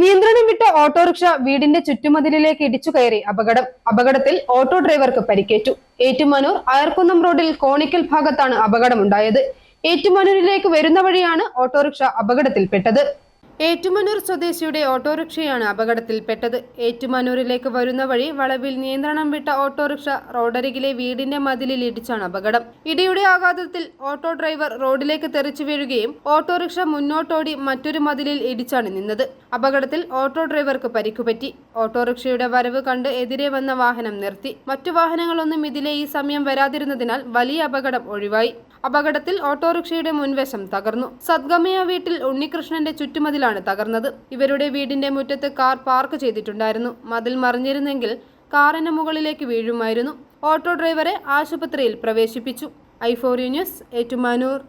നിയന്ത്രണം വിട്ട ഓട്ടോറിക്ഷ വീടിന്റെ ചുറ്റുമതിലിലേക്ക് ഇടിച്ചു കയറി അപകടം. അപകടത്തിൽ ഓട്ടോ ഡ്രൈവർക്ക് പരിക്കേറ്റു. ഏറ്റുമാനൂർ അയർക്കുന്നം റോഡിൽ കോണിക്കൽ ഭാഗത്താണ് അപകടമുണ്ടായത്. ഏറ്റുമാനൂരിലേക്ക് വരുന്ന വഴിയാണ് ഓട്ടോറിക്ഷ അപകടത്തിൽപ്പെട്ടത്. ഏറ്റുമാനൂർ സ്വദേശിയുടെ ഓട്ടോറിക്ഷയാണ് അപകടത്തിൽപ്പെട്ടത്. ഏറ്റുമാനൂരിലേക്ക് വരുന്ന വഴി വളവിൽ നിയന്ത്രണം വിട്ട ഓട്ടോറിക്ഷ റോഡരികിലെ വീടിന്റെ മതിലിൽ ഇടിച്ചാണ് അപകടം. ഇടിയുടെ ആഘാതത്തിൽ ഓട്ടോ ഡ്രൈവർ റോഡിലേക്ക് തെറിച്ചു വീഴുകയും ഓട്ടോറിക്ഷ മുന്നോട്ടോടി മറ്റൊരു മതിലിൽ ഇടിച്ചാണ് നിന്നത്. അപകടത്തിൽ ഓട്ടോ ഡ്രൈവർക്ക് പരിക്കുപറ്റി. ഓട്ടോറിക്ഷയുടെ വരവ് കണ്ട് എതിരെ വന്ന വാഹനം നിർത്തി. മറ്റു വാഹനങ്ങളൊന്നും ഇതിലെ ഈ സമയം വരാതിരുന്നതിനാൽ വലിയ അപകടം ഒഴിവായി. അപകടത്തിൽ ഓട്ടോറിക്ഷയുടെ മുൻവശം തകർന്നു. സദ്ഗമയ വീട്ടിൽ ഉണ്ണികൃഷ്ണന്റെ ചുറ്റുമതിലാണ് തകർന്നത്. ഇവരുടെ വീടിന്റെ മുറ്റത്ത് കാർ പാർക്ക് ചെയ്തിട്ടുണ്ടായിരുന്നു. മതിൽ മറിഞ്ഞിരുന്നെങ്കിൽ കാറിന് മുകളിലേക്ക് വീഴുമായിരുന്നു. ഓട്ടോ ഡ്രൈവറെ ആശുപത്രിയിൽ പ്രവേശിപ്പിച്ചു. ഐഫോറി ന്യൂസ് ഏറ്റുമാനൂർ.